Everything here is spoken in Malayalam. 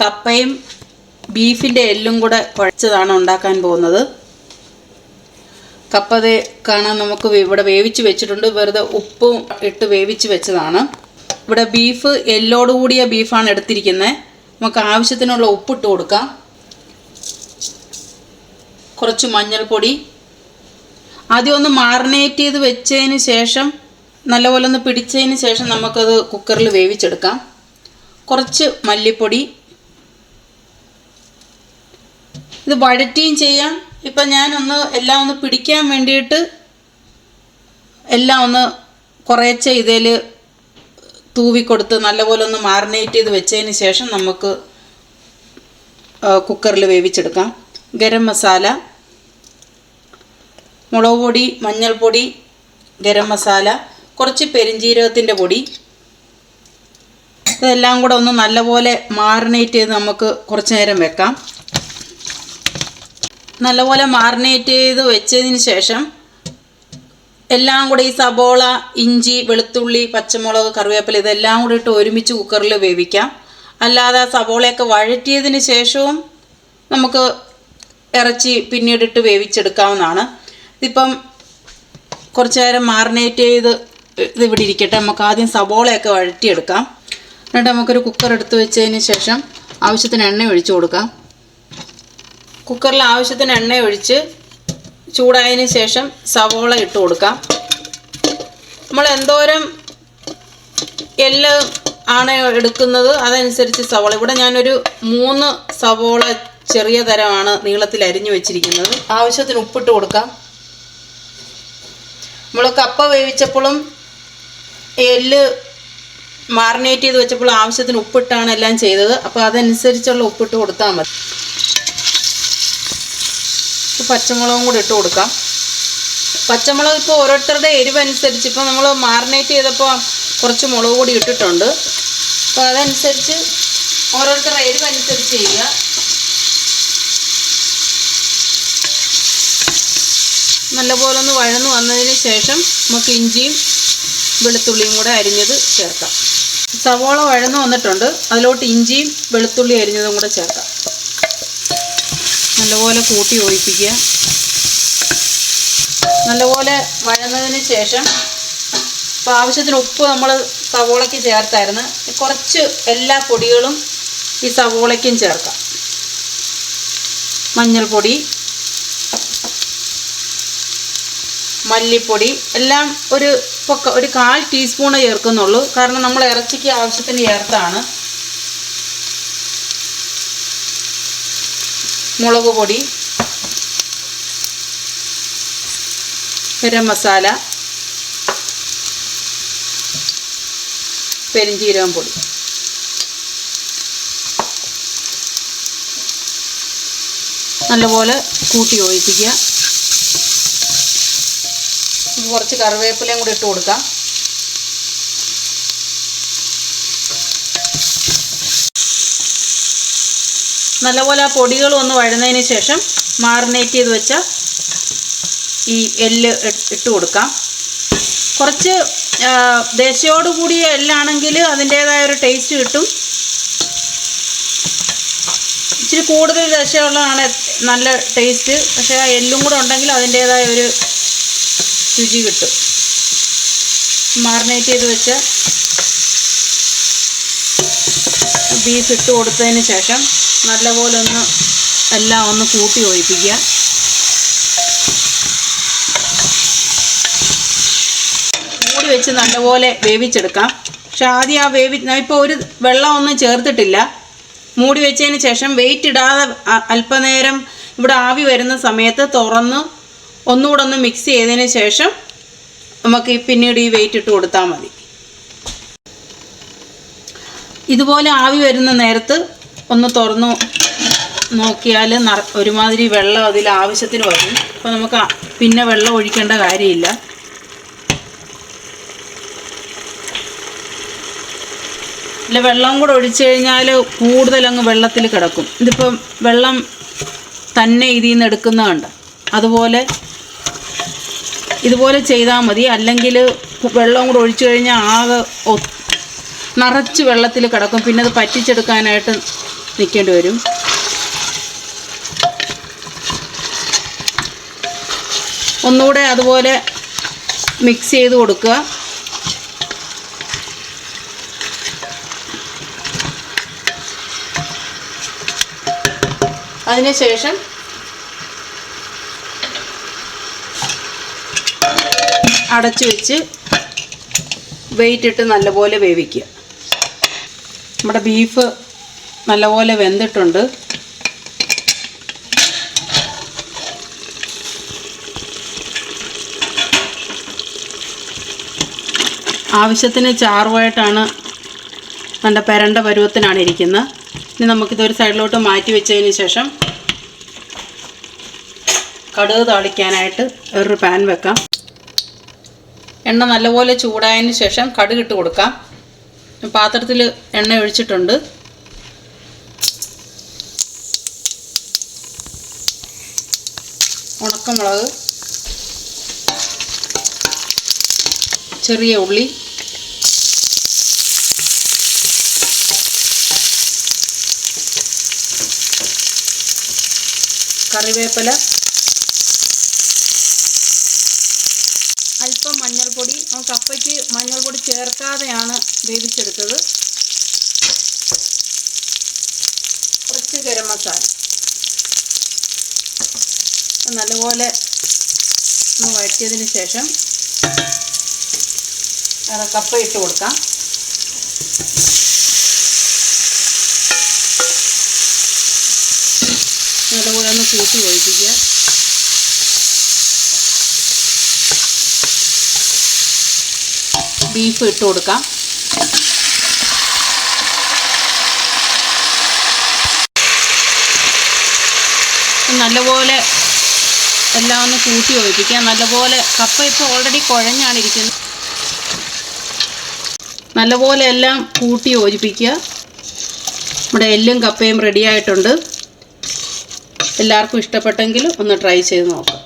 കപ്പയും ബീഫിന്റെ എല്ലും കൂടെ കുഴച്ചതാണ് ഉണ്ടാക്കാൻ പോകുന്നത്. കപ്പ കാണാൻ നമുക്ക് ഇവിടെ വേവിച്ച് വെച്ചിട്ടുണ്ട്. വെറുതെ ഉപ്പും ഇട്ട് വേവിച്ച് വെച്ചതാണ്. ഇവിടെ ബീഫ് എല്ലോട് കൂടിയ ബീഫാണ് എടുത്തിരിക്കുന്നത് നമുക്ക് ആവശ്യത്തിനുള്ള ഉപ്പിട്ട് കൊടുക്കാം. കുറച്ച് മഞ്ഞൾപ്പൊടി. ആദ്യം ഒന്ന് മാറിനേറ്റ് ചെയ്ത് വെച്ചതിന് ശേഷം നല്ലപോലെ ഒന്ന് പിടിച്ചതിന് ശേഷം നമുക്കത് കുക്കറിൽ വേവിച്ചെടുക്കാം. കുറച്ച് മല്ലിപ്പൊടി. ഇത് വഴറ്റിയും ചെയ്യാം. ഇപ്പം ഞാനൊന്ന് എല്ലാം ഒന്ന് പിടിക്കാൻ വേണ്ടിയിട്ട് എല്ലാം ഒന്ന് കുറേച്ചെ ഇതിൽ തൂവിക്കൊടുത്ത് നല്ലപോലെ ഒന്ന് മാറിനേറ്റ് ചെയ്ത് വെച്ചതിന് ശേഷം നമുക്ക് കുക്കറിൽ വേവിച്ചെടുക്കാം. ഗരം മസാല മുളക് പൊടി മഞ്ഞൾപ്പൊടി ഗരം മസാല കുറച്ച് പെരിഞ്ജീരകത്തിന്റെ പൊടി. ഇതെല്ലാം കൂടെ ഒന്ന് നല്ലപോലെ മാറിനേറ്റ് ചെയ്ത് നമുക്ക് കുറച്ച് നേരം വെക്കാം. നല്ലപോലെ മാറിനേറ്റ് ചെയ്ത് വെച്ചതിന് ശേഷം എല്ലാം കൂടെ ഈ സബോള ഇഞ്ചി വെളുത്തുള്ളി പച്ചമുളക് കറിവേപ്പില ഇതെല്ലാം കൂടി ഇട്ട് ഒരുമിച്ച് കുക്കറിൽ വേവിക്കാം. അല്ലാതെ സബോളയൊക്കെ വഴറ്റിയതിന് ശേഷവും നമുക്ക് ഇറച്ചി പിന്നീടിട്ട് വേവിച്ചെടുക്കാവുന്നതാണ്. ഇതിപ്പം കുറച്ച് നേരം മാറിനേറ്റ് ചെയ്ത് ഇത് ഇവിടെ ഇരിക്കട്ടെ. നമുക്ക് ആദ്യം സബോളയൊക്കെ വഴറ്റിയെടുക്കാം. എന്നിട്ട് നമുക്കൊരു കുക്കർ എടുത്ത് വെച്ചതിന് ശേഷം ആവശ്യത്തിന് എണ്ണ ഒഴിച്ചു കൊടുക്കാം. കുക്കറിൽ ആവശ്യത്തിന് എണ്ണ ഒഴിച്ച് ചൂടായതിന് ശേഷം സവോള ഇട്ട് കൊടുക്കാം. നമ്മൾ എന്തോരം എല്ല് ആണ് എടുക്കുന്നത് അതനുസരിച്ച് സവോള. ഇവിടെ ഞാനൊരു മൂന്ന് സവോള ചെറിയ തരമാണ് നീളത്തിൽ അരിഞ്ഞു വെച്ചിരിക്കുന്നത്. ആവശ്യത്തിന് ഉപ്പിട്ട് കൊടുക്കാം. നമ്മൾ കപ്പ വേവിച്ചപ്പോഴും എല്ല് മാറിനേറ്റ് ചെയ്ത് വെച്ചപ്പോൾ ആവശ്യത്തിന് ഉപ്പിട്ടാണ് എല്ലാം ചെയ്തത്. അപ്പോൾ അതനുസരിച്ചുള്ള ഉപ്പിട്ട് കൊടുത്താൽ മതി. പച്ചമുളകും കൂടി ഇട്ട് കൊടുക്കാം. പച്ചമുളക് ഇപ്പോൾ ഓരോരുത്തരുടെ എരിവ് അനുസരിച്ച് ഇപ്പോൾ നമ്മൾ മാറിനേറ്റ് ചെയ്തപ്പോൾ കുറച്ച് മുളക് പൊടി ഇട്ടിട്ടുണ്ട്. അപ്പോൾ അതനുസരിച്ച് ഓരോരുത്തരുടെ എരിവ് അനുസരിച്ച് ചെയ്യുക. നല്ലപോലെ ഒന്ന് വഴന്ന് വന്നതിന് ശേഷം നമുക്ക് ഇഞ്ചിയും വെളുത്തുള്ളിയും കൂടെ അരിഞ്ഞത് ചേർക്കാം. സവോള വഴന്ന് വന്നിട്ടുണ്ട്. അതിലോട്ട് ഇഞ്ചിയും വെളുത്തുള്ളി അരിഞ്ഞതും കൂടെ ചേർക്കാം. നല്ലപോലെ കൂട്ടി ഒഴിപ്പിക്കുക നല്ലപോലെ വഴന്നതിന് ശേഷം ഇപ്പോൾ ആവശ്യത്തിന് ഉപ്പ് നമ്മൾ സവോളയ്ക്ക് ചേർത്തായിരുന്നു. കുറച്ച് എല്ലാ പൊടികളും ഈ സവോളയ്ക്കും ചേർക്കാം. മഞ്ഞൾപ്പൊടി മല്ലിപ്പൊടി എല്ലാം ഒരു ഒരു കാൽ ടീസ്പൂണ് ചേർക്കുന്നുള്ളൂ. കാരണം നമ്മൾ ഇറച്ചിക്ക് ആവശ്യത്തിന് ചേർത്താണ്. മുളക് പൊടി ഗരം മസാല പെരിഞ്ചീരകം പൊടി. നല്ലപോലെ കൂട്ടി നമുക്ക് കുറച്ച് കറിവേപ്പിലയും കൂടി ഇട്ട് കൊടുക്കാം. നല്ലപോലെ ആ പൊടികൾ ഒന്ന് വഴുന്നതിന് ശേഷം മാറിനേറ്റ് ചെയ്ത് വെച്ച ഈ എല്ല് ഇട്ട് ഇട്ട് കൊടുക്കാം. കുറച്ച് ദേശയോട് കൂടിയ എല്ലാണെങ്കിൽ അതിന്റേതായ ഒരു ടേസ്റ്റ് കിട്ടും. ഇച്ചിരി കൂടുതൽ ദശയുള്ളതാണ് നല്ല ടേസ്റ്റ് പക്ഷേ ആ എല്ലും കൂടെ ഉണ്ടെങ്കിൽ അതിന്റേതായ ഒരു രുചി കിട്ടും. മാറിനേറ്റ് ചെയ്ത് വെച്ച ബീഫ് ഇട്ട് കൊടുത്തതിന് ശേഷം നല്ലപോലെ ഒന്ന് എല്ലാം ഒന്ന് കൂട്ടി ഒഴിപ്പിക്കുക. മൂടി വെച്ച് നല്ലപോലെ വേവിച്ചെടുക്കാം. പക്ഷെ ആദ്യം ആ വേവി ഇപ്പോൾ ഒരു വെള്ളമൊന്നും ചേർത്തിട്ടില്ല. മൂടി വെച്ചതിന് ശേഷം വെയിറ്റ് ഇടാതെ അല്പനേരം ഇവിടെ ആവി വരുന്ന സമയത്ത് തുറന്ന് ഒന്നുകൂടെ ഒന്ന് മിക്സ് ചെയ്തതിന് ശേഷം നമുക്ക് പിന്നീട് ഈ വെയിറ്റ് ഇട്ട് കൊടുത്താൽ മതി. ഇതുപോലെ ആവി വരുന്ന നേരത്ത് ഒന്ന് തുറന്നു നോക്കിയാൽ ഒരുമാതിരി വെള്ളം അതിൽ ആവശ്യത്തിന് വരും. അപ്പോൾ നമുക്ക് പിന്നെ വെള്ളം ഒഴിക്കേണ്ട കാര്യമില്ല. അല്ല വെള്ളം കൂടെ ഒഴിച്ചു കഴിഞ്ഞാൽ കൂടുതലങ്ങ് വെള്ളത്തിൽ കിടക്കും. ഇതിപ്പം വെള്ളം തന്നെ ഇതിൽ നിന്ന് എടുക്കുന്നതുണ്ട്. അതുപോലെ ഇതുപോലെ ചെയ്താൽ മതി. അല്ലെങ്കിൽ വെള്ളം കൂടെ ഒഴിച്ചു കഴിഞ്ഞാൽ ആകെ നിറച്ച് വെള്ളത്തിൽ കിടക്കും. പിന്നെ അത് പറ്റിച്ചെടുക്കാനായിട്ട് നിൽക്കേണ്ടി വരും. ഒന്നുകൂടെ അതുപോലെ മിക്സ് ചെയ്ത് കൊടുക്കുക. അതിനുശേഷം അടച്ചു വെച്ച് വെയിറ്റിട്ട് നല്ലപോലെ വേവിക്കുക. നമ്മുടെ ബീഫ് നല്ലപോലെ വെന്തിട്ടുണ്ട്. ആവശ്യത്തിന് ചാറുമായിട്ടാണ് നല്ല പെരണ്ട പരുവത്തിനാണ് ഇരിക്കുന്നത്. ഇനി നമുക്കിതൊരു സൈഡിലോട്ട് മാറ്റി വെച്ചതിന് ശേഷം കടുക് താളിക്കാനായിട്ട് ഒരു പാൻ വെക്കാം. എണ്ണ നല്ലപോലെ ചൂടായതിന് ശേഷം കടുക് ഇട്ട് കൊടുക്കാം. പാത്രത്തിൽ എണ്ണ ഒഴിച്ചിട്ടുണ്ട്. ഉണക്കമുളക്. ചെറിയ ഉള്ളി. കറിവേപ്പില. അല്പം മഞ്ഞൾപ്പൊടി. കപ്പയ്ക്ക് മഞ്ഞൾപ്പൊടി ചേർക്കാതെയാണ് വേവിച്ചെടുത്തത്. കുറച്ച് ഗരം മസാല. നല്ലപോലെ ഒന്ന് വഴറ്റിയതിന് ശേഷം അത് കപ്പ ഇട്ട് കൊടുക്കാം. നല്ലപോലെ ഒന്ന് കൂട്ടി ഒഴിപ്പിക്കുക. ബീഫ് ഇട്ട് കൊടുക്കാം. നല്ലപോലെ എല്ലാം ഒന്ന് കൂട്ടി ഒഴിപ്പിക്കുക നല്ലപോലെ കപ്പ ഇപ്പോൾ ഓൾറെഡി കുഴഞ്ഞാണ് ഇരിക്കുന്നത്. നല്ലപോലെ എല്ലാം കൂട്ടി യോജിപ്പിക്കുക. നമ്മുടെ എല്ലും കപ്പയും റെഡിയായിട്ടുണ്ട് എല്ലാവർക്കും ഇഷ്ടപ്പെട്ടെങ്കിൽ ഒന്ന് ട്രൈ ചെയ്ത് നോക്കാം.